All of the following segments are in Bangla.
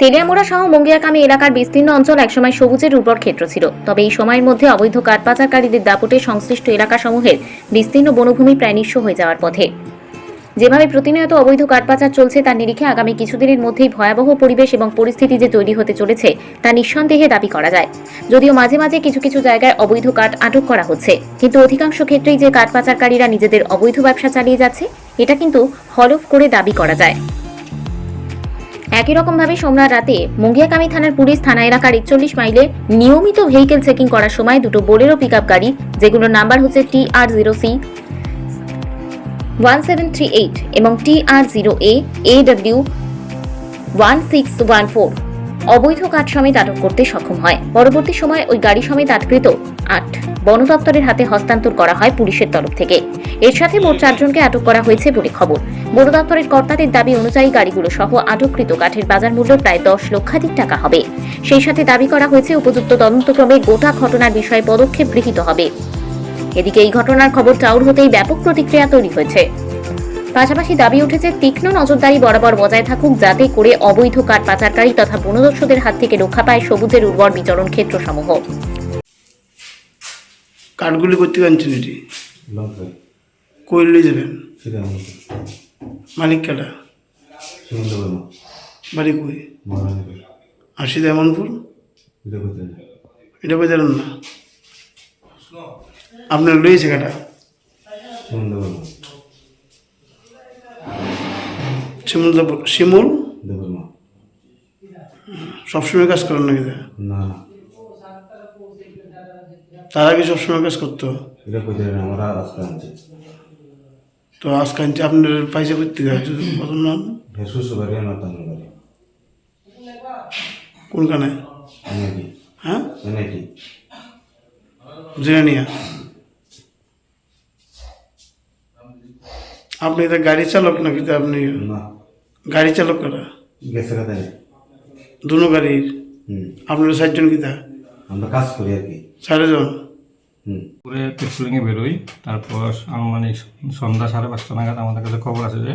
তেলিয়ামুড়া সহ মঙ্গিয়াকামী এলাকার বিস্তীর্ণ অঞ্চল একসময় সবুজের উর্বর ক্ষেত্র ছিল। তবে এই সময়ের মধ্যে অবৈধ কাঠ পাচারকারীদের দাপটে সংশ্লিষ্ট এলাকাসমূহের বিস্তীর্ণ বনভূমি প্রায় নিঃস্ব হয়ে যাওয়ার পথে। যেভাবে প্রতিনিয়ত অবৈধ কাঠ পাচার চলছে তার নিরিখে আগামী কিছুদিনের মধ্যেই ভয়াবহ পরিবেশ এবং পরিস্থিতি যে তৈরি হতে চলেছে, তা নিঃসন্দেহে দাবি করা যায়। যদিও মাঝে মাঝে কিছু কিছু জায়গায় অবৈধ কাঠ আটক করা হচ্ছে, কিন্তু অধিকাংশ ক্ষেত্রেই যে কাঠ পাচারকারীরা নিজেদের অবৈধ ব্যবসা চালিয়ে যাচ্ছে, এটা কিন্তু হলফ করে দাবি করা যায়। একই রকমভাবে সোমবার রাতে মুঙ্গিয়াকামী থানার পুলিশ থানা এলাকার একচল্লিশ মাইলে নিয়মিত ভেহিকেল চেকিং করার সময় দুটো বোলেরো পিক গাড়ি, যেগুলোর নাম্বার হচ্ছে T R zero C one seven three eight এবং T R zero A A W one six one four অবৈধ কাঠ সমেত আটক করতে সক্ষম হয়। পরবর্তী সময় ওই গাড়ি সমেত আটকৃত আট। বন দপ্তরের হাতে হস্তান্তর করা হয় পুলিশের তরফ থেকে। এর সাথে মোট চারজনকে আটক করা হয়েছে বলে খবর। বন দপ্তরের কর্তাদের দাবি অনুযায়ী গাড়িগুলো সহ আটককৃত কাঠের বাজার মূল্য প্রায় দশ লক্ষাধিক টাকা হবে। সেই সাথে দাবি করা হয়েছে উপযুক্ত তদন্তক্রমে গোটা ঘটনার বিষয়ে পদক্ষেপ গৃহীত হবে। এদিকে এই ঘটনার খবর চাউর হতেই ব্যাপক প্রতিক্রিয়া তৈরি হয়েছে। পাশাপাশি দাবি উঠেছে তীক্ষ্ণ নজরদারি বরাবর বজায় থাকুক যাতে করে অবৈধ কাঠ পাচারকারী তথা বনদস্যুদের হাত থেকে রক্ষা পায় সবুজের উর্বর বিচরণ ক্ষেত্রসমূহ। কাঠগুলি করতে আনছেন এটি? লঙ্কা কই লই যাবেন? সেটা মালিক কাটা? বাড়ি কই? আশি এমনপুর এটা বোঝালেন না? আপনার লইছে কাটা? শিমুল শিমুল? সবসময় কাজ করেন নাকি? না। তার আগে সবসময় কাজ করতো? তো আজকে আনছে আপনার পয়সা করতে কোনখানে? হ্যাঁ? এনআইটি। আপনি তো গাড়ি চালক নাকি তো আপনি না। গাড়ি চালক করা? গেছে কথা দুনো গাড়ির? আপনার চারজন কিতা আমরা কাজ করি আর কি। চারজন? হুম। করে পেট্রোলিংয়ে বেরোই তারপর আনুমানিক সন্ধ্যা সাড়ে পাঁচটা নাগাদ আমাদের কাছে খবর আছে যে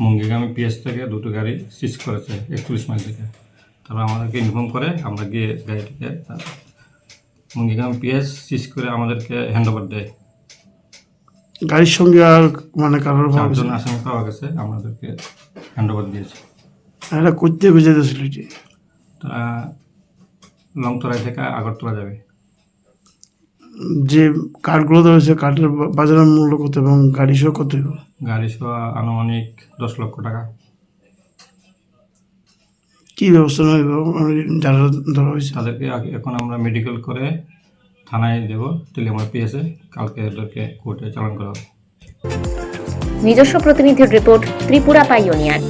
মুঙ্গিগামী পিএস থেকে দুটো গাড়ি সিজ করেছে একচল্লিশ মাইল থেকে। তারপর আমাদেরকে ইনফর্ম করে আমরা গিয়ে গাড়িটিকে মুঙ্গিগামী পিএস সিজ করে আমাদেরকে হ্যান্ড ওভার দেয়। গাড়ির সঙ্গে আর মানে কারোর ভাব চারজন আসামি পাওয়া গেছে আমাদেরকে হ্যান্ড ওভার দিয়েছে। এটা করতে বুঝাইতেছিল এটি তারা লংতরাই থেকে আগরতলা যাবে। যে কাঠগুলো ধরেছে কাঠের বা- বাজারের মূল্য কত এবং গাড়ি সহ কত? গাড়ি সহ আনুমানিক দশ লক্ষ টাকা। কি ব্যবস্থা মানে যারা ধরা হয়েছে। তাদেরকে আগে- এখন আমরা মেডিকেল করে থানায় দেব তেলিয়ামা পিএসে কালকে ওদেরকে কোর্টে চালান করা নিজস্ব প্রতিনিধির রিপোর্ট ত্রিপুরা পাইওনিয়ার।